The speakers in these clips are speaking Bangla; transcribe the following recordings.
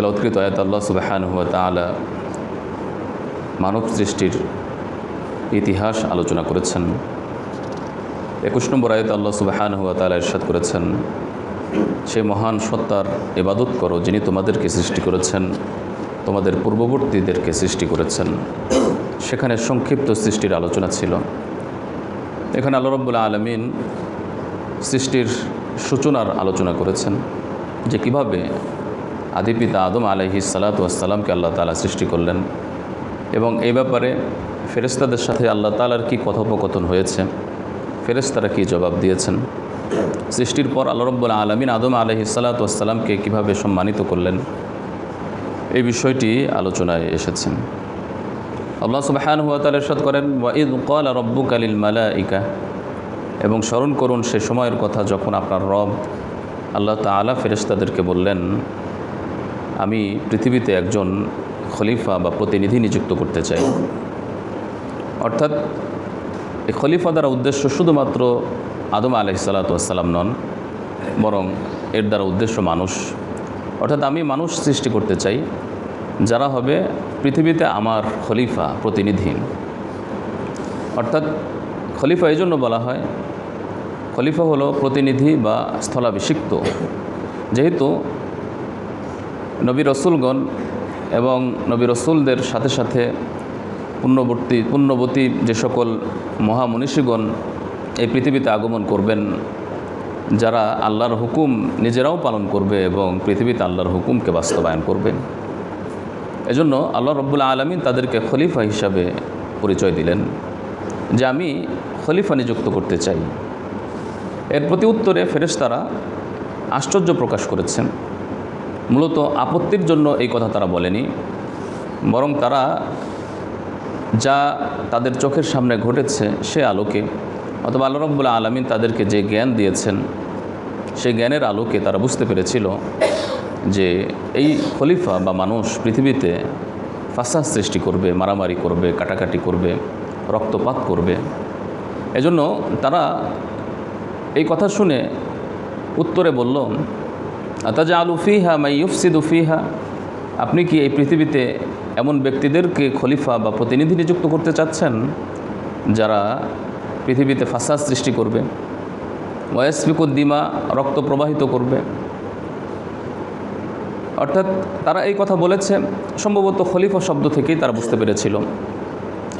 তেলৎকৃত আয়াত আল্লাহ সুবাহান হুয়া তালা মানব সৃষ্টির ইতিহাস আলোচনা করেছেন। একুশ নম্বর আয়ত আল্লাহ সুবাহান হুয়া তালা ইরশাদ করেছেন, সে মহান সত্তার এবাদত করো যিনি তোমাদেরকে সৃষ্টি করেছেন, তোমাদের পূর্ববর্তীদেরকে সৃষ্টি করেছেন। সেখানে সংক্ষিপ্ত সৃষ্টির আলোচনা ছিল। এখানে আল্লাহ রব্বুল্লা আলমিন সৃষ্টির সূচনার আলোচনা করেছেন যে কীভাবে আদিপিতা আদম আলহি সালাতামকে আল্লাহ তালা সৃষ্টি করলেন এবং এই ব্যাপারে ফেরেস্তাদের সাথে আল্লাহ তালার কী কথোপকথন হয়েছে? ফেরেস্তারা কী জবাব দিয়েছেন? সৃষ্টির পর আল্লাহ রব্বুল আলমিন আদম আলহি সালাতামকে কীভাবে সম্মানিত করলেন? এই বিষয়টি আলোচনায় এসেছেন আল্লাহ সুবাহান হুয়া তাল এরশাদ করেন ওয়াঈদ কল রব্বু কালিল মালা ইকা এবং স্মরণ করুন সে সময়ের কথা যখন আপনার রব আল্লাহ তালা ফেরেস্তাদেরকে বললেন আমি পৃথিবীতে একজন খলিফা বা প্রতিনিধি নিযুক্ত করতে চাই। অর্থাৎ এই খলিফা দ্বারা উদ্দেশ্য শুধুমাত্র আদম আলহিসাল্লাতুয়াসাল্লাম নন, বরং এর দ্বারা উদ্দেশ্য মানুষ। অর্থাৎ আমি মানুষ সৃষ্টি করতে চাই, যারা হবে পৃথিবীতে আমার খলিফা, প্রতিনিধি। অর্থাৎ খলিফা এই জন্য বলা হয়, খলিফা হলো প্রতিনিধি বা স্থলাভিষিক্ত। যেহেতু নবী রসুলগণ এবং নবী রসুলদের সাথে সাথে পুণ্যবর্তী পুণ্যবতী যে সকল মহামনীষীগণ এই পৃথিবীতে আগমন করবেন, যারা আল্লাহর হুকুম নিজেরাও পালন করবে এবং পৃথিবীতে আল্লাহর হুকুমকে বাস্তবায়ন করবেন। এজন্য আল্লাহ রব্বুল আলমী তাদেরকে খলিফা হিসাবে পরিচয় দিলেন, যে আমি খলিফা নিযুক্ত করতে চাই। এর প্রতি উত্তরে ফেরেশতারা আশ্চর্য প্রকাশ করেছেন। মূলত আপত্তির জন্য এই কথা তারা বলেনি, বরং তারা যা তাদের চোখের সামনে ঘটেছে সে আলোকে, অথবা আল্লাহ রব্বুল্লা আলমিন তাদেরকে যে জ্ঞান দিয়েছেন সেই জ্ঞানের আলোকে তারা বুঝতে পেরেছিল যে এই খলিফা বা মানুষ পৃথিবীতে ফাসাদ সৃষ্টি করবে, মারামারি করবে, কাটাকাটি করবে, রক্তপাত করবে। এজন্য তারা এই কথা শুনে উত্তরে বলল আতাজা আলু ফিহা মাই ইউফসিদ ফিহা। আপনি কি এই পৃথিবীতে এমন ব্যক্তিদেরকে খলিফা বা প্রতিনিধি নিযুক্ত করতে চাচ্ছেন যারা পৃথিবীতে ফাসাদ সৃষ্টি করবে ওয়াসফিকুদ্দিমা রক্ত প্রবাহিত করবে? অর্থাৎ তারা এই কথা বলেছে, সম্ভবত খলিফা শব্দ থেকেই তারা বুঝতে পেরেছিল।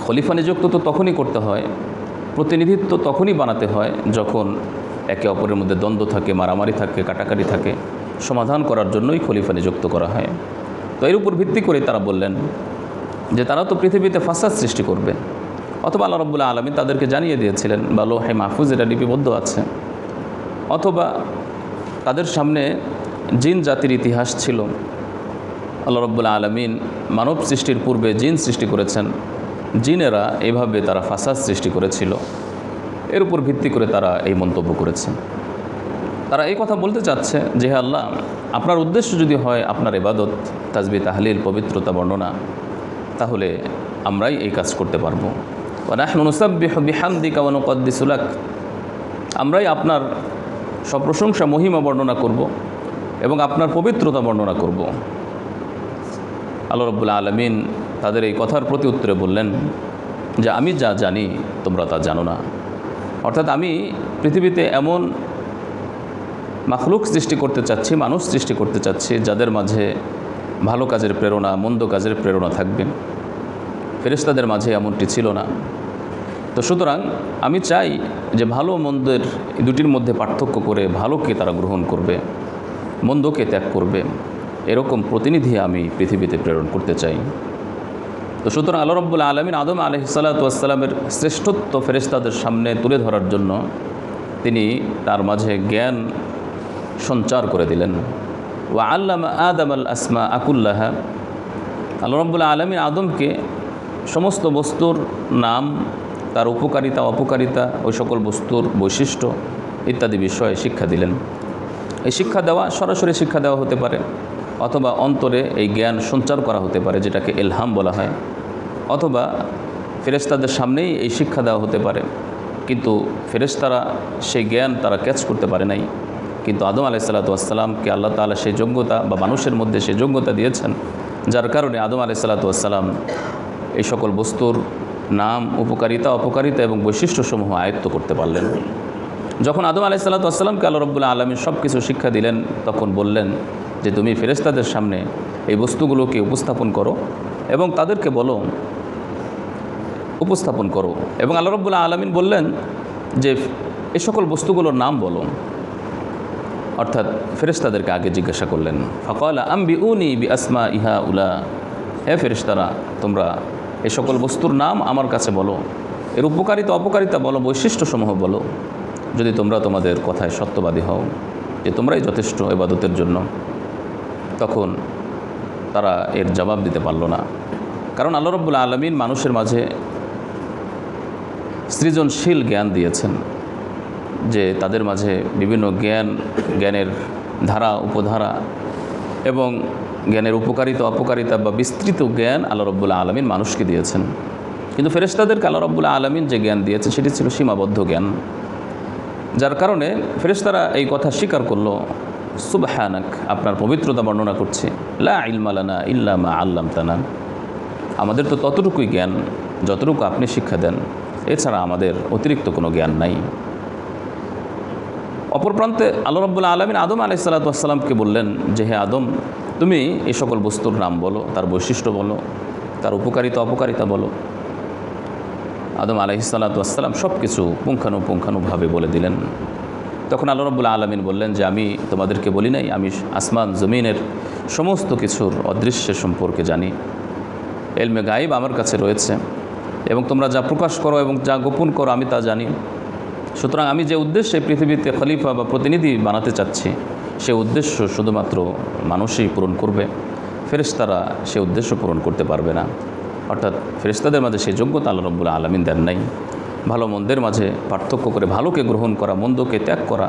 খলিফা নিযুক্ত তো তখনই করতে হয়, প্রতিনিধিত্ব তখনই বানাতে হয় যখন একে অপরের মধ্যে দ্বন্দ্ব থাকে, মারামারি থাকে, কাটাকাটি থাকে। সমাধান করার জন্যই খলিফা নিযুক্ত করা হয়। তো এর উপর ভিত্তি করে তারা বললেন যে তারা তো পৃথিবীতে ফাসাদ সৃষ্টি করবে। অথবা আল্লাহ রব্বুল্লাহ আলমী তাদেরকে জানিয়ে দিয়েছিলেন, বা লোহে মাহফুজ এটা লিপিবদ্ধ আছে। অথবা তাদের সামনে জিন জাতির ইতিহাস ছিল। আল্লাহ রব্বুল্লাহ আলমিন মানব সৃষ্টির পূর্বে জিন সৃষ্টি করেছেন। জিনেরা এভাবে তারা ফাসাদ সৃষ্টি করেছিল। এর উপর ভিত্তি করে তারা এই মন্তব্য করেছেন তারা এই কথা বলতে চাচ্ছে যে হে আল্লাহ, আপনার উদ্দেশ্য যদি হয় আপনার এবাদত তাজবি, তাহলিল, পবিত্রতা, বর্ণনা, তাহলে আমরাই এই কাজ করতে পারব। বিহামদিকাওয়ানুকদ্দিসুলাক আমরাই আপনার সপ্রশংসা, মহিমা বর্ণনা করব এবং আপনার পবিত্রতা বর্ণনা করব। আল্লাহ রব্বুল্লা আলমিন তাদের এই কথার প্রতি উত্তরে বললেন যে, আমি যা জানি, তোমরা তা জানো না। অর্থাৎ আমি পৃথিবীতে এমন মাখলুক সৃষ্টি করতে চাচ্ছি, মানুষ সৃষ্টি করতে চাচ্ছি, যাদের মাঝে ভালো কাজের প্রেরণা, মন্দ কাজের প্রেরণা থাকবে। ফেরেস্তাদের মাঝে এমনটি ছিল না। তো সুতরাং আমি চাই যে ভালো মন্দের দুটির মধ্যে পার্থক্য করে ভালোকে তারা গ্রহণ করবে, মন্দকে ত্যাগ করবে। এরকম প্রতিনিধি আমি পৃথিবীতে প্রেরণ করতে চাই। তো সুতরাং আল্লাহ রব্বুল আলমিন আদম আলহিসাল্লাতুয়াসাল্লামের শ্রেষ্ঠত্ব ফেরেস্তাদের সামনে তুলে ধরার জন্য তিনি তার মাঝে জ্ঞান সঞ্চার করে দিলেন। ও আল্লাম আদম আল আসমা আকুল্লাহা। আল্লাহ রব্বুল আলমিন আদমকে সমস্ত বস্তুর নাম, তার উপকারিতা, অপকারিতা, ওই সকল বস্তুর বৈশিষ্ট্য ইত্যাদি বিষয়ে শিক্ষা দিলেন। এই শিক্ষা দেওয়া সরাসরি শিক্ষা দেওয়া হতে পারে অথবা অন্তরে এই জ্ঞান সঞ্চার করা হতে পারে, যেটাকে এলহাম বলা হয়। অথবা ফেরেস্তাদের সামনেই এই শিক্ষা দেওয়া হতে পারে, কিন্তু ফেরেস্তারা সেই জ্ঞান তারা ক্যাচ করতে পারে নাই। কিন্তু আদম আলাইসাল্লাতুয়াসাল্লামকে আল্লাহ তালা সেই যোগ্যতা বা মানুষের মধ্যে সেই যোগ্যতা দিয়েছেন, যার কারণে আদম আলাইসাল্লাতুয়াসাল্লাম এই সকল বস্তুর নাম, উপকারিতা, অপকারিতা এবং বৈশিষ্ট্যসমূহ আয়ত্ত করতে পারলেন। যখন আদম আলাইসাল্লাতুয়াসাল্লামকে আল্লাহ রব্বুল্লাহ আলমী সব কিছু শিক্ষা দিলেন, তখন বললেন যে, তুমি ফেরেস্তাদের সামনে এই বস্তুগুলোকে উপস্থাপন করো এবং তাদেরকে বলো, উপস্থাপন করো। এবং আল্লাহ রব্বুল্লাহ আলমিন বললেন যে এই সকল বস্তুগুলোর নাম বলো। অর্থাৎ ফেরেশতাদেরকে আগে জিজ্ঞাসা করলেন, ফকালা আম্বি উনি বি আসমা ইহা উলা? হে ফেরেশতারা, তোমরা এ সকল বস্তুর নাম আমার কাছে বলো। এর উপকারিতা, অপকারিতা বলো, বৈশিষ্ট্যসমূহ বলো। যদি তোমরা তোমাদের কথায় সত্যবাদী হও যে তোমরাই যথেষ্ট এবাদতের জন্য, তখন তারা এর জবাব দিতে পারল না। কারণ আল্লাহ রব্বুল্লা আলমিন মানুষের মাঝে সৃজনশীল জ্ঞান দিয়েছেন। যে তাদের মাঝে বিভিন্ন জ্ঞান, জ্ঞানের ধারা, উপধারা এবং জ্ঞানের উপকারিতা, অপকারিতা বা বিস্তৃত জ্ঞান আল্লাহ রব্বুল্লা আলমিন মানুষকে দিয়েছেন। কিন্তু ফেরেশতাদেরকে আল্লাহ রব্বুল্লা আলমিন যে জ্ঞান দিয়েছে, সেটি ছিল সীমাবদ্ধ জ্ঞান। যার কারণে ফেরেশতারা এই কথা স্বীকার করল, সুবাহানাক, আপনার পবিত্রতা বর্ণনা করছে। লা ইলমালানা ইল্লামা আল্লাম তানা আমাদের তো ততটুকুই জ্ঞান, যতটুকু আপনি শিক্ষা দেন। এছাড়া আমাদের অতিরিক্ত কোনো জ্ঞান নাই। অপর প্রান্তে আল্লাহ রব্বুল্লা আলমিন আদম আলাইসাল্লাতামকে বললেন, যে হে আদম, তুমি এই সকল বস্তুর নাম বলো, তার বৈশিষ্ট্য বলো, তার উপকারিতা, অপকারিতা বলো। আদম আলাইসাল্লাতাম সব কিছু পুঙ্খানুপুঙ্খানুভাবে বলে দিলেন। তখন আল্লাহ রব্বুল্লা আলমিন বললেন, যে আমি তোমাদেরকে বলি নাই, আমি আসমান, জমিনের সমস্ত কিছুর অদৃশ্যের সম্পর্কে জানি। এলমে গাইব আমার কাছে রয়েছে এবং তোমরা যা প্রকাশ করো এবং যা গোপন করো, আমি তা জানি। সুতরাং আমি যে উদ্দেশ্যে পৃথিবীতে খলিফা বা প্রতিনিধি বানাতে চাচ্ছি, সে উদ্দেশ্য শুধুমাত্র মানুষই পূরণ করবে। ফেরেশতারা সে উদ্দেশ্য পূরণ করতে পারবে না। অর্থাৎ ফেরেশতাদের মাঝে সেই যোগ্যতা আল্লাহ রব্বুল্লা আলমিন দেন নাই। ভালো মন্দের মাঝে পার্থক্য করে ভালোকে গ্রহণ করা, মন্দকে ত্যাগ করা।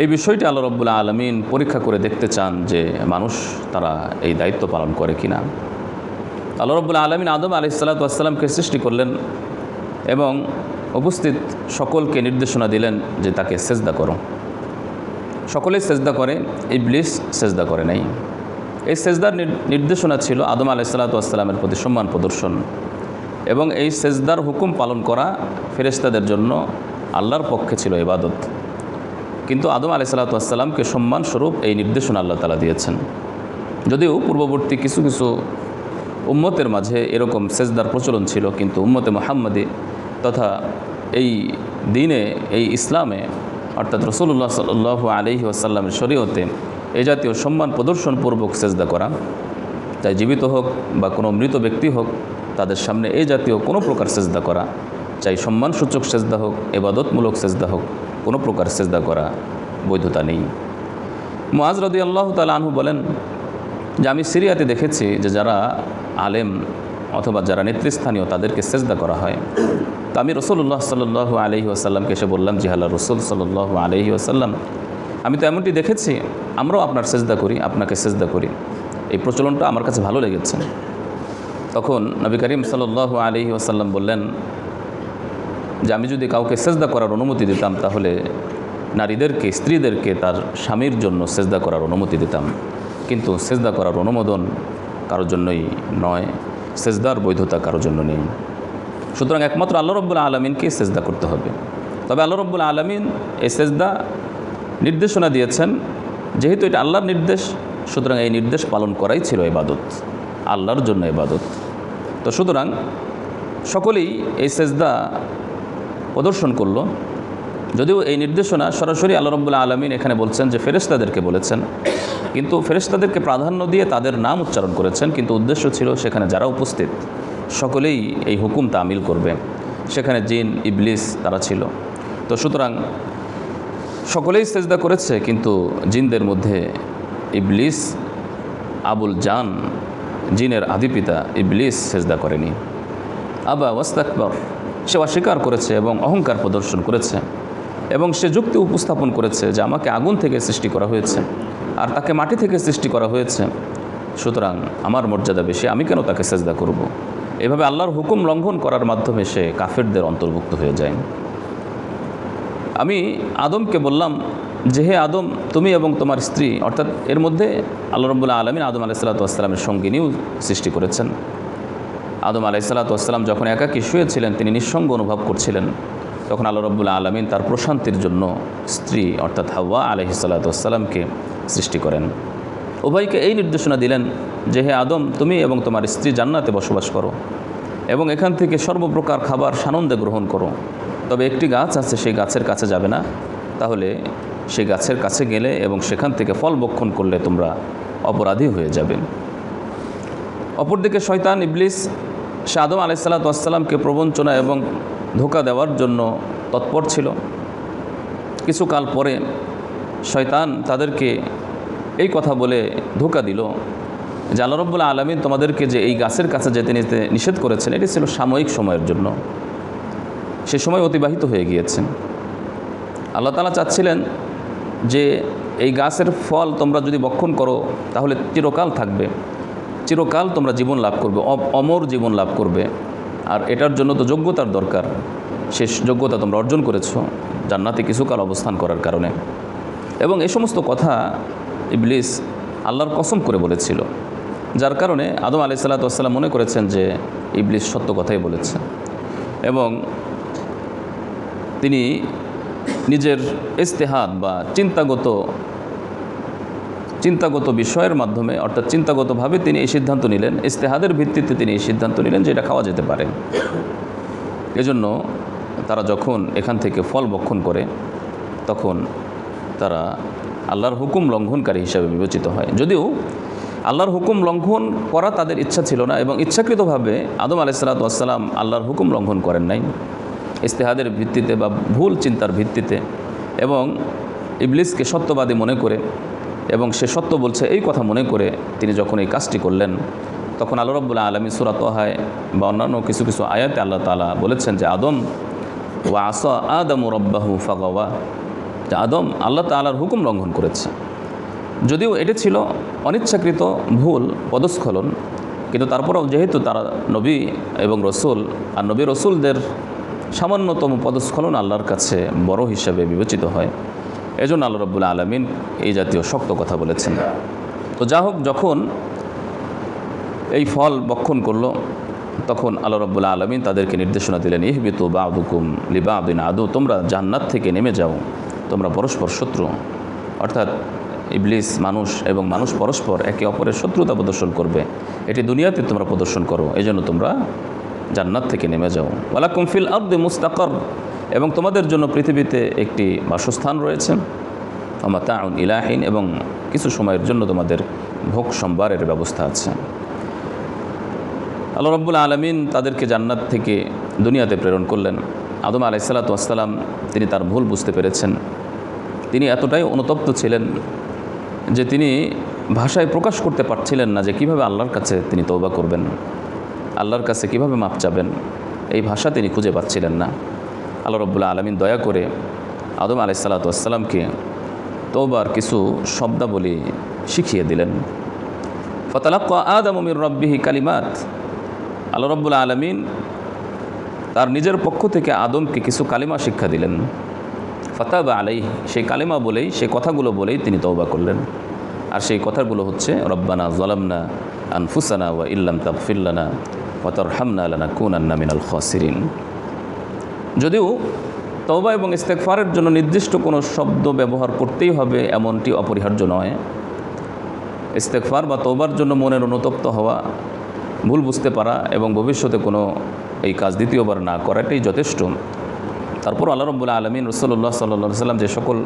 এই বিষয়টি আল্লাহ রব্বুল্লা আলমিন পরীক্ষা করে দেখতে চান যে মানুষ তারা এই দায়িত্ব পালন করে কিনা। আল্লাহ রব্বুল্লা আলমিন আদম আলি সাল্লাতামকে সৃষ্টি করলেন এবং উপস্থিত সকলকে নির্দেশনা দিলেন যে তাকে সেজদা করো। সকলেই সেজদা করে, ইবলিস সেজদা করে নাই। এই সেজদার নির্দেশনা ছিল আদম আলাইসাল্লাতামের প্রতি সম্মান প্রদর্শন এবং এই সেজদার হুকুম পালন করা ফেরেস্তাদের জন্য আল্লাহর পক্ষে ছিল ইবাদত। কিন্তু আদম আলাইসাল্লাতামকে সম্মানস্বরূপ এই নির্দেশনা আল্লাহ তালা দিয়েছেন। যদিও পূর্ববর্তী কিছু কিছু উম্মতের মাঝে এরকম সেজদার প্রচলন ছিল, কিন্তু উম্মতে মোহাম্মদী তথা এই দিনে, এই ইসলামে, অর্থাৎ রসুল্লাহ সাল আলহি আসাল্লামের শরীয়তে এ জাতীয় সম্মান প্রদর্শনপূর্বক সেজদা করা। তাই জীবিত হোক বা কোনো মৃত ব্যক্তি হোক, তাদের সামনে এ জাতীয় কোনো প্রকার সেজদা করা। চাই সম্মানসূচক সেজদা হোক, এবাদতমূলক সেজদা হোক, কোনো প্রকার সেজদা করা বৈধতা নেই। মোয়াজ রদি আল্লাহ তালা আনহু বলেন যে, আমি সিরিয়াতে দেখেছি যে যারা আলেম অথবা যারা নেতৃস্থানীয় তাদেরকে সেজদা করা হয়। তো আমি রসুল্লাহ সাল্লু আলহি আসাল্লামকে এসে বললাম জিহাল্লা রসুল সাল্লু আলহি আসাল্লাম আমি তো এমনটি দেখেছি, আমরাও আপনার সেজদা করি, আপনাকে সেজদা করি। এই প্রচলনটা আমার কাছে ভালো লেগেছে। তখন নবী করিম সাল্লু আলহি আসাল্লাম বললেন, যে আমি যদি কাউকে সেজদা করার অনুমতি দিতাম, তাহলে নারীদেরকে, স্ত্রীদেরকে তার স্বামীর জন্য সেজদা করার অনুমতি দিতাম। কিন্তু সেজদা করার অনুমোদন কারোর জন্যই নয়, সেজদার বৈধতা কারোর জন্য নেই। সুতরাং একমাত্র আল্লাহ রব্বুল আলমিনকে সেজদা করতে হবে। তবে আল্লাহ রব্বুল আলমিন এই সেজদা নির্দেশনা দিয়েছেন, যেহেতু এটা আল্লাহর নির্দেশ, সুতরাং এই নির্দেশ পালন করাই ছিল এবাদত আল্লাহর জন্য এবাদত তো সুতরাং সকলেই এই সেজদা প্রদর্শন করল। যদিও এই নির্দেশনা সরাসরি আল্লাহ রব্বুল্লা আলমিন এখানে বলছেন যে ফেরেস্তাদেরকে বলেছেন, কিন্তু ফেরেস্তাদেরকে প্রাধান্য দিয়ে তাদের নাম উচ্চারণ করেছেন, কিন্তু উদ্দেশ্য ছিল সেখানে যারা উপস্থিত সকলেই এই হুকুম তামিল করবে। সেখানে জিন, ইবলিস তারা ছিল। তো সুতরাং সকলেই সেজদা করেছে, কিন্তু জিনদের মধ্যে ইবলিস, আবুল জান, জিনের আদিপিতা ইবলিস সেজদা করেনি। আবা ওয়াস্তাকবর, সে অস্বীকার করেছে এবং অহংকার প্রদর্শন করেছে এবং সে যুক্তি উপস্থাপন করেছে যে আমাকে আগুন থেকে সৃষ্টি করা হয়েছে আর তাকে মাটি থেকে সৃষ্টি করা হয়েছে। সুতরাং আমার মর্যাদা বেশি, আমি কেন তাকে সেজদা করব। এভাবে আল্লাহর হুকুম লঙ্ঘন করার মাধ্যমে সে কাফেরদের অন্তর্ভুক্ত হয়ে যায়। আমি আদমকে বললাম, যে হে আদম, তুমি এবং তোমার স্ত্রী, অর্থাৎ এর মধ্যে আল্লাহ রব্বুল্লাহ আলমিন আদম আলাইসাল্লাতামের সঙ্গিনীও সৃষ্টি করেছেন। আদম আলাইসাল্লাতাম যখন একাকী শুয়েছিলেন, তিনি নিঃসঙ্গ অনুভব করছিলেন। তখন আল্লাহ রব্বুল্লাহ আলমিন তার প্রশান্তির জন্য স্ত্রী, অর্থাৎ হাওয়া আলহিসাল্লাতামকে সৃষ্টি করেন। উভয়কে এই নির্দেশনা দিলেন যে, হে আদম, তুমি এবং তোমার স্ত্রী জান্নাতে বসবাস করো এবং এখান থেকে সর্বপ্রকার খাবার সানন্দে গ্রহণ করো। তবে একটি গাছ আছে, সেই গাছের কাছে যাবে না। তাহলে সেই গাছের কাছে গেলে এবং সেখান থেকে ফল বক্ষণ করলে তোমরা অপরাধী হয়ে যাবে। অপরদিকে শয়তান ইবলিস সে আদম আলাইসাল্লাতামকে প্রবঞ্চনা এবং ধোকা দেওয়ার জন্য তৎপর ছিল। কিছুকাল পরে শয়তান তাদেরকে এই কথা বলে ধোকা দিল যে আল্লাহ রব্বুল্লা আলমিন তোমাদেরকে যে এই গাছের কাছে যেতে নিতে নিষেধ করেছেন, এটি ছিল সাময়িক সময়ের জন্য। সে সময় অতিবাহিত হয়ে গিয়েছেন। আল্লাহ তালা চাচ্ছিলেন যে এই গাছের ফল তোমরা যদি বক্ষণ করো, তাহলে চিরকাল থাকবে। চিরকাল তোমরা জীবন লাভ করবে অমর জীবন লাভ করবে। আর এটার জন্য তো যোগ্যতার দরকার। সে যোগ্যতা তোমরা অর্জন করেছ, জান্নাতে কিছুকাল অবস্থান করার কারণে। এবং এ সমস্ত কথা ইবলিস আল্লাহর কসম করে বলেছিল। যার কারণে আদম আলি সাল্লাতাম মনে করেছেন যে ইবলিস সত্য কথাই বলেছে। এবং তিনি নিজের ইস্তেহাদ বা চিন্তাগত চিন্তাগত বিষয়ের মাধ্যমে, অর্থাৎ চিন্তাগতভাবে তিনি এই সিদ্ধান্ত নিলেন। ইস্তেহাদের ভিত্তিতে তিনি এই সিদ্ধান্ত নিলেন যে এটা খাওয়া যেতে পারে। এজন্য তারা যখন এখান থেকে ফল বক্ষণ করে, তখন তারা আল্লাহর হুকুম লঙ্ঘনকারী হিসাবে বিবেচিত হয়। যদিও আল্লাহর হুকুম লঙ্ঘন করা তাদের ইচ্ছা ছিল না এবং ইচ্ছাকৃতভাবে আদম আলাইসালাতাম আল্লাহর হুকুম লঙ্ঘন করেন নাই। ইস্তেহাদের ভিত্তিতে বা ভুল চিন্তার ভিত্তিতে এবং ইবলিসকে সত্যবাদী মনে করে এবং সে সত্য বলছে এই কথা মনে করে তিনি যখন এই কাজটি করলেন, তখন আল্লাহ রব্বুল্লাহ আলমী সুরাত বা অন্যান্য কিছু কিছু আয়াতে আল্লাহ তালা বলেছেন যে, আদম ও আসা আদম রব্বাহু ফাগাওয়া। আদম আল্লাহ তালার হুকুম লঙ্ঘন করেছে। যদিও এটি ছিল অনিচ্ছাকৃত ভুল, পদস্খলন, কিন্তু তারপরেও যেহেতু তারা নবী এবং রসুল, আর নবী রসুলদের সামান্যতম পদস্খলন আল্লাহর কাছে বড় হিসাবে বিবেচিত হয়, এজন্য আল্লাহ রব্বুল্লা আলমিন এই জাতীয় শক্ত কথা বলেছেন। তো যা হোক, যখন এই ফল বক্ষণ করল, তখন আল্লাহ রব্বুল্লা আলমিন তাদেরকে নির্দেশনা দিলেন, ইহবিতু বা আদুকুম লিবা আদিন আদু, তোমরা জান্নাত থেকে নেমে যাও। তোমরা পরস্পর শত্রু। অর্থাৎ ইবলিস, মানুষ এবং মানুষ পরস্পর একে অপরের শত্রুতা প্রদর্শন করবে। এটি দুনিয়াতে তোমরা প্রদর্শন করো এই জন্য তোমরা জান্নাত থেকে নেমে যাও। ওয়ালা কুমফিল আব্দে মুস্তাকর। এবং তোমাদের জন্য পৃথিবীতে একটি বাসস্থান রয়েছে। তাউন ইলাহিন এবং কিছু সময়ের জন্য তোমাদের ভোগ সম্ভারের ব্যবস্থা আছে। আল্লাহ রব্বুল আলমিন তাদেরকে জান্নাত থেকে দুনিয়াতে প্রেরণ করলেন। আদম আলাইসাল্লাতাম তিনি তার ভুল বুঝতে পেরেছেন। তিনি এতটাই অনুতপ্ত ছিলেন যে তিনি ভাষায় প্রকাশ করতে পারছিলেন না যে কীভাবে আল্লাহর কাছে তিনি তৌবা করবেন, আল্লাহর কাছে কীভাবে মাপ চাবেন। এই ভাষা তিনি খুঁজে পাচ্ছিলেন না। আল্লাহ রব্বুল্লাহ আলমিন দয়া করে আদম আলাইসাল্লাতামকে তৌবার কিছু শব্দাবলী শিখিয়ে দিলেন। ফতালাক্ক আদম মির রব্বিহি কালিমাত। আল্লাহ রব্বুল আলমিন তার নিজের পক্ষ থেকে আদমকে কিছু কালিমা শিক্ষা দিলেন। ফতাবা আলাই সেই কালেমা বলেই, সেই কথাগুলো বলেই তিনি তৌবা করলেন। আর সেই কথাগুলো হচ্ছে, রব্বানা জলামনা আনফুসানা ওয়া ইল্লাম তাকফিল্লানা ওয়াতর হামনা আলানা কুন আন্না মিনাল খসিরিন। যদিও তওবা এবং ইস্তেকফারের জন্য নির্দিষ্ট কোনো শব্দ ব্যবহার করতেই হবে এমনটি অপরিহার্য নয়। ইস্তেকফার বা তওবার জন্য মনের অনুতপ্ত হওয়া, ভুল বুঝতে পারা এবং ভবিষ্যতে কোনো এই কাজ দ্বিতীয়বার না করাটাই যথেষ্ট। তারপর আল্লাহ রব্বুল্লা আলমিন রসল্লাহ সাল্লা সাল্লাম যে সকল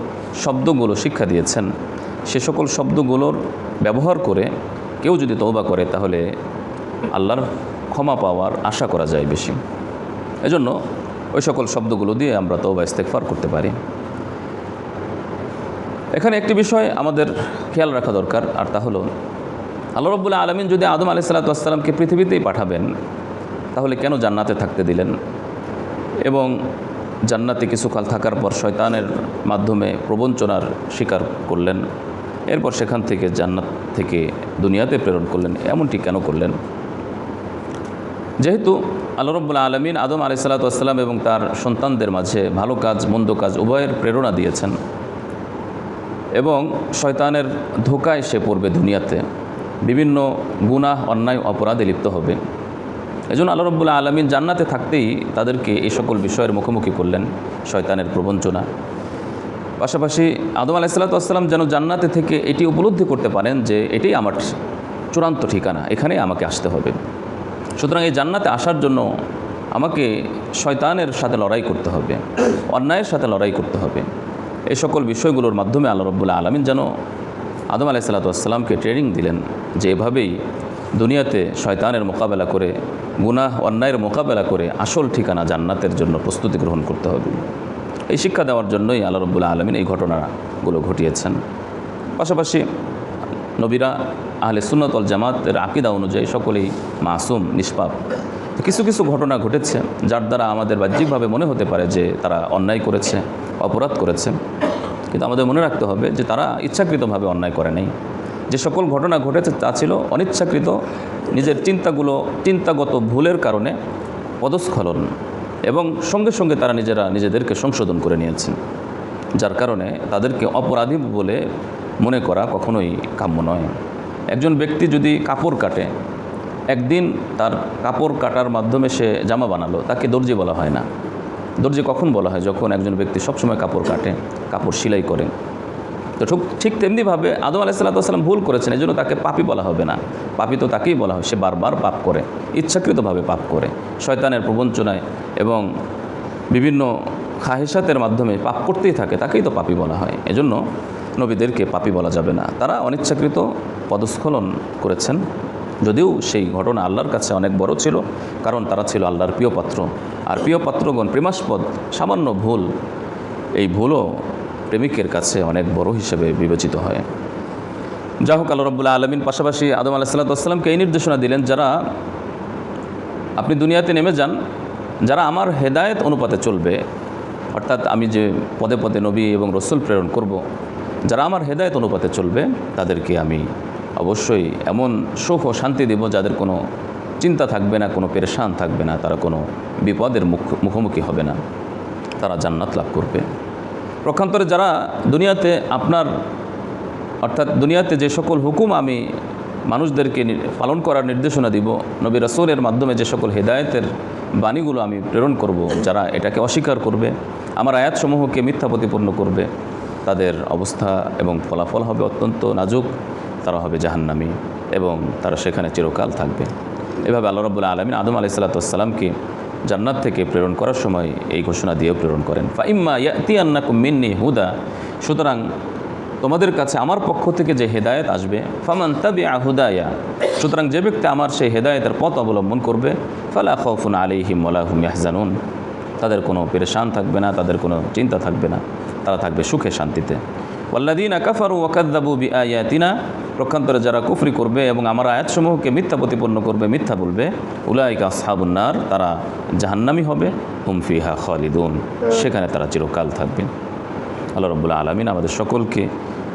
শব্দগুলো শিক্ষা দিয়েছেন, সে সকল শব্দগুলোর ব্যবহার করে কেউ যদি তৌবা করে তাহলে আল্লাহর ক্ষমা পাওয়ার আশা করা যায় বেশি। এজন্য ওই সকল শব্দগুলো দিয়ে আমরা তৌবা ইস্তেকফার করতে পারি। এখানে একটি বিষয় আমাদের খেয়াল রাখা দরকার, আর তা হলো আল্লাহ রব্বুল্লাহ আলমিন যদি আদম আলি পৃথিবীতেই পাঠাবেন, তাহলে কেন জান্নাতে থাকতে দিলেন? এবং জান্নাতে কিছুকাল থাকার পর শয়তানের মাধ্যমে প্রবঞ্চনার শিকার করলেন। এরপর সেখান থেকে জান্নাত থেকে দুনিয়াতে প্রেরণ করলেন। এমনটি কেন করলেন? যেহেতু আল্লাহ রব্বুল্লা আলমিন আদম আলি সাল্লাতাম এবং তার সন্তানদের মাঝে ভালো কাজ, মন্দ কাজ উভয়ের প্রেরণা দিয়েছেন এবং শয়তানের ধোকায় সে পড়বে দুনিয়াতে। বিভিন্ন গুনাহ, অন্যায়, অপরাধে লিপ্ত হবে। এজন্য আল্লাহ রব্বুল্লাহ আলমিন জান্নাতে থাকতেই তাদেরকে এই সকল বিষয়ের মুখোমুখি করলেন শয়তানের প্রবঞ্চনা। পাশাপাশি আদম আলাইসাল্লাতাম যেন জান্নাতে থেকে এটি উপলব্ধি করতে পারেন যে এটাই আমার চূড়ান্ত ঠিকানা, এখানেই আমাকে আসতে হবে। সুতরাং এই জান্নাতে আসার জন্য আমাকে শয়তানের সাথে লড়াই করতে হবে, অন্যায়ের সাথে লড়াই করতে হবে। এই সকল বিষয়গুলোর মাধ্যমে আল্লাহ রব্বুল্লাহ আলমিন যেন আদম আলাইসাল্লাতামকে ট্রেনিং দিলেন যে এভাবেই দুনিয়াতে শয়তানের মোকাবেলা করে গুনাহ, অন্যায়ের মোকাবেলা করে আসল ঠিকানা জান্নাতের জন্য প্রস্তুতি গ্রহণ করতে হবে। এই শিক্ষা দেওয়ার জন্যই আল্লাহ রব্বুল্লাহ আলমিন এই ঘটনাগুলো ঘটিয়েছেন। পাশাপাশি নবীরা আহলে সুন্নতল জামাতের আকিদা অনুযায়ী সকলেই মাসুম, নিষ্পাপ। কিছু কিছু ঘটনা ঘটেছে যার দ্বারা আমাদের বাহ্যিকভাবে মনে হতে পারে যে তারা অন্যায় করেছে, অপরাধ করেছে। কিন্তু আমাদের মনে রাখতে হবে যে তারা ইচ্ছাকৃতভাবে অন্যায় করে নাই। যে সকল ঘটনা ঘটেছে তা ছিল অনিচ্ছাকৃত, নিজের চিন্তাগুলো, চিন্তাগত ভুলের কারণে পদস্খলন এবং সঙ্গে সঙ্গে তারা নিজেরা নিজেদেরকে সংশোধন করে নিয়েছেন, যার কারণে তাদেরকে অপরাধী বলে মনে করা কখনোই কাম্য নয়। একজন ব্যক্তি যদি কাপড় কাটে, একদিন তার কাপড় কাটার মাধ্যমে সে জামা বানালো, তাকে দর্জি বলা হয় না। দর্জি কখন বলা হয়? যখন একজন ব্যক্তি সবসময় কাপড় কাটে, কাপড় সেলাই করে তো ঠিক ঠিক তেমনিভাবে আদম আলাইসাল্লাম ভুল করেছেন এই জন্য তাকে পাপি বলা হবে না। পাপি তো তাকেই বলা হয়, সে বারবার পাপ করে, ইচ্ছাকৃতভাবে পাপ করে। শয়তানের প্রবঞ্চনায় এবং বিভিন্ন খাহিসাতের মাধ্যমে পাপ করতেই থাকে, তাকেই তো পাপি বলা হয়। এজন্য নবীদেরকে পাপি বলা যাবে না। তারা অনিচ্ছাকৃত পদস্খলন করেছেন, যদিও সেই ঘটনা আল্লাহর কাছে অনেক বড় ছিল, কারণ তারা ছিল আল্লাহর প্রিয় পাত্র। আর প্রিয় পাত্রগণ, প্রেমাস্পদ, সামান্য ভুল, এই ভুলও প্রেমিকের কাছে অনেক বড় হিসেবে বিবেচিত হয় যা হোক আল্লাহ রব্বুল্লাহ আলমিন পাশাপাশি আদম আলাহ সাল্লাতামকে এই নির্দেশনা দিলেন, যারা আপনি দুনিয়াতে নেমে যান, যারা আমার হেদায়েত অনুপাতে চলবে, অর্থাৎ আমি যে পদে পদে নবী এবং রসুল প্রেরণ করব। যারা আমার হেদায়েত অনুপাতে চলবে, তাদেরকে আমি অবশ্যই এমন সুখ ও শান্তি দেব যাদের কোনো চিন্তা থাকবে না, কোনো পেরেশান থাকবে না, তারা কোনো বিপদের মুখ, মুখোমুখি হবে না তারা জান্নাত লাভ করবে প্রক্ষান্তরে যারা দুনিয়াতে আপনার, অর্থাৎ দুনিয়াতে যে সকল হুকুম আমি মানুষদেরকে পালন করার নির্দেশনা দিব, নবী রাসূলের মাধ্যমে যে সকল হেদায়েতের বাণীগুলো আমি প্রেরণ করব, যারা এটাকে অস্বীকার করবে, আমার আয়াতসমূহকে মিথ্যা প্রতিপন্ন করবে, তাদের অবস্থা এবং ফলাফল হবে অত্যন্ত নাজুক, তারা হবে জাহান্নামী এবং তারা সেখানে চিরকাল থাকবে। এভাবে আল্লাহ রব্বুল্লাহ আলমিন আদম আলি সাল্লাতামকে জান্নাত থেকে প্রেরণ করার সময় এই ঘোষণা দিয়েও প্রেরণ করেন। ফাইম্মা ইয়াতিয়ান্নাকুম মিন্নি হুদা, সুতরাং তোমাদের কাছে আমার পক্ষ থেকে যে হেদায়েত আসবে, ফামান তাবি আহুদায়া সুতরাং যে ব্যক্তি আমার সেই হেদায়েতের পথ অবলম্বন করবে, ফালা খৌফুন আলিহিম ওলাহুম ইয়াহজানুন। তাদের কোনো পেরেশান থাকবে না, তাদের কোনো চিন্তা থাকবে না, তারা থাকবে সুখে শান্তিতে। ওয়াল্লাদিন আকাফারু ওয়াকাদ্দাবু বি আয়াতিনা প্রক্ষান্তরে যারা কুফরি করবে এবং আমার আয়াতসমূহকে মিথ্যা প্রতিপন্ন করবে, মিথ্যা বলবে, উলাইকা আসহাবুন্নার তারা জাহান্নামি হবে, হুম ফিহা খালিদুন। সেখানে তারা চিরকাল থাকবেন আল্লাহ রব্বুল্লাহ আলমিন আমাদের সকলকে,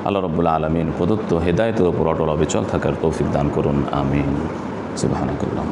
আল্লাহ রব্বুল্লাহ আলমিন প্রদত্ত হেদায়তের উপর অটল অবিচল থাকার তৌফিক দান করুন। আমিন। সুবাহানকুল্লাহ